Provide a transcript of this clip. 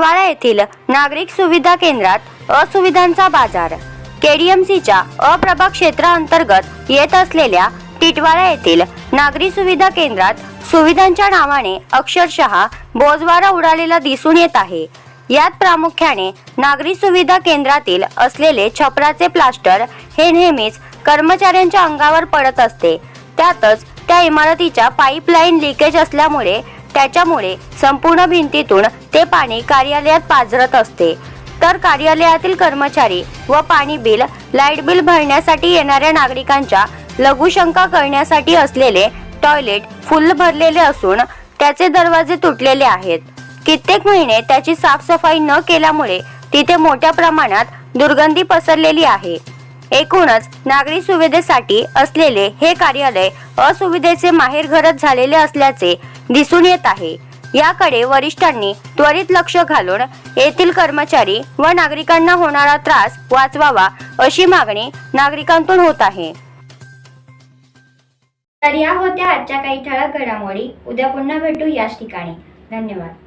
टिटवाळा येथील नागरिक सुविधा केंद्रात असुविधांचा बाजार. केडीएमसीच्या अप्रभाग क्षेत्राअंतर्गत येत असलेल्या टिटवाळा येथील नागरी सुविधा केंद्रात सुविधांच्या नावाने अक्षरशः बोजवारा उडालेला दिसून येत आहे. यात प्रामुख्याने नागरी सुविधा केंद्रातील असलेले छपराचे प्लास्टर हे नेहमीच कर्मचाऱ्यांच्या अंगावर पडत असते. त्यातच त्या इमारतीच्या पाईपलाईन लिकेज असल्यामुळे त्याच्यामुळे संपूर्ण भिंतीतून ते पाणी कार्यालयात पाझरत असते. तर कार्यालयातील कर्मचारी व पाणी बिल लाइट बिल भरण्यासाठी येणाऱ्या नागरिकांच्या लघुशंका करण्यासाठी असलेले टॉयलेट फुल भरलेले असून त्याचे दरवाजे तुटलेले आहेत. कित्येक महिने त्याची साफसफाई न केल्यामुळे तिथे मोठ्या प्रमाणात दुर्गंधी पसरलेली आहे. एकूणच नागरी सुविधेसाठी असलेले हे कार्यालय असुविधेचे माहेरघरच झालेले असल्याचे दिसून येत आहे. याकडे वरिष्ठांनी त्वरित लक्ष घालून येथील कर्मचारी व नागरिकांना होणारा त्रास वाचवावा अशी मागणी नागरिकांतून होत आहे. तर या होत्या आजच्या काही ठळक घडामोडी. उद्या पुन्हा भेटू याच ठिकाणी. धन्यवाद.